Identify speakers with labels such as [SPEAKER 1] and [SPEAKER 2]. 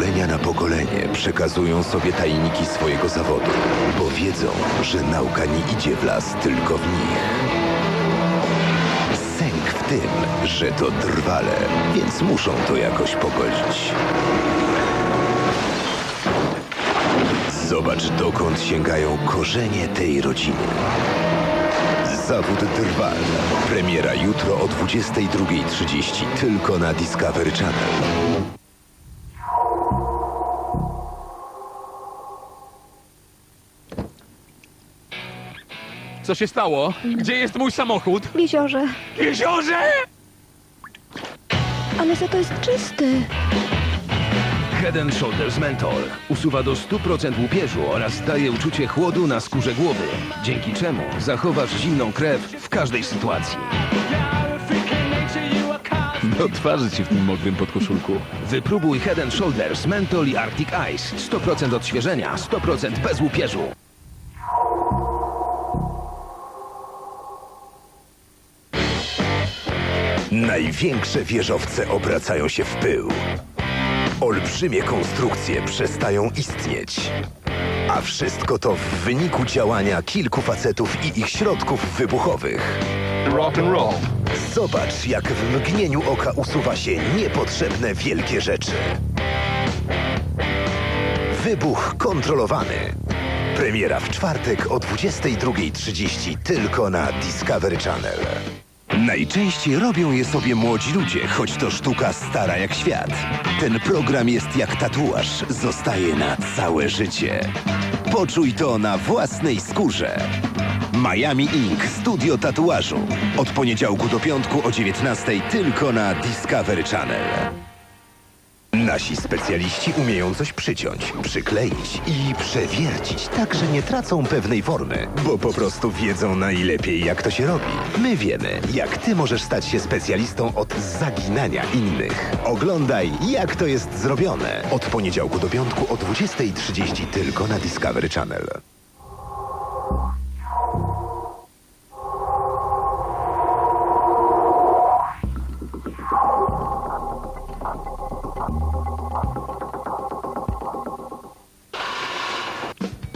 [SPEAKER 1] pokolenia na pokolenie przekazują sobie tajniki swojego zawodu, bo wiedzą, że nauka nie idzie w las tylko w nich. Sęk w tym, że to drwale, więc muszą to jakoś pogodzić. Zobacz, dokąd sięgają korzenie tej rodziny. Zawód Drwal. Premiera jutro o 22.30 tylko na Discovery Channel.
[SPEAKER 2] Co się stało? Gdzie jest mój samochód?
[SPEAKER 3] W jeziorze.
[SPEAKER 2] Jeziorze!
[SPEAKER 3] Ale za to jest czysty.
[SPEAKER 4] Head and Shoulders Menthol usuwa do 100% łupieżu oraz daje uczucie chłodu na skórze głowy, dzięki czemu zachowasz zimną krew w każdej sytuacji.
[SPEAKER 2] Do twarzy ci w tym mokrym podkoszulku.
[SPEAKER 4] Wypróbuj Head and Shoulders Menthol i Arctic Ice. 100% odświeżenia, 100% bez łupieżu.
[SPEAKER 1] Największe wieżowce obracają się w pył. Olbrzymie konstrukcje przestają istnieć. A wszystko to w wyniku działania kilku facetów i ich środków wybuchowych.
[SPEAKER 2] Rock and roll.
[SPEAKER 1] Zobacz, jak w mgnieniu oka usuwa się niepotrzebne wielkie rzeczy. Wybuch kontrolowany. Premiera w czwartek o 22.30 tylko na Discovery Channel. Najczęściej robią je sobie młodzi ludzie, choć to sztuka stara jak świat. Ten program jest jak tatuaż, zostaje na całe życie. Poczuj to na własnej skórze. Miami Ink. Studio tatuażu. Od poniedziałku do piątku o 19 tylko na Discovery Channel. Nasi specjaliści umieją coś przyciąć, przykleić i przewiercić, tak że nie tracą pewnej formy, bo po prostu wiedzą najlepiej, jak to się robi. My wiemy, jak ty możesz stać się specjalistą od zaginania innych. Oglądaj, jak to jest zrobione. Od poniedziałku do piątku o 20.30 tylko na Discovery Channel.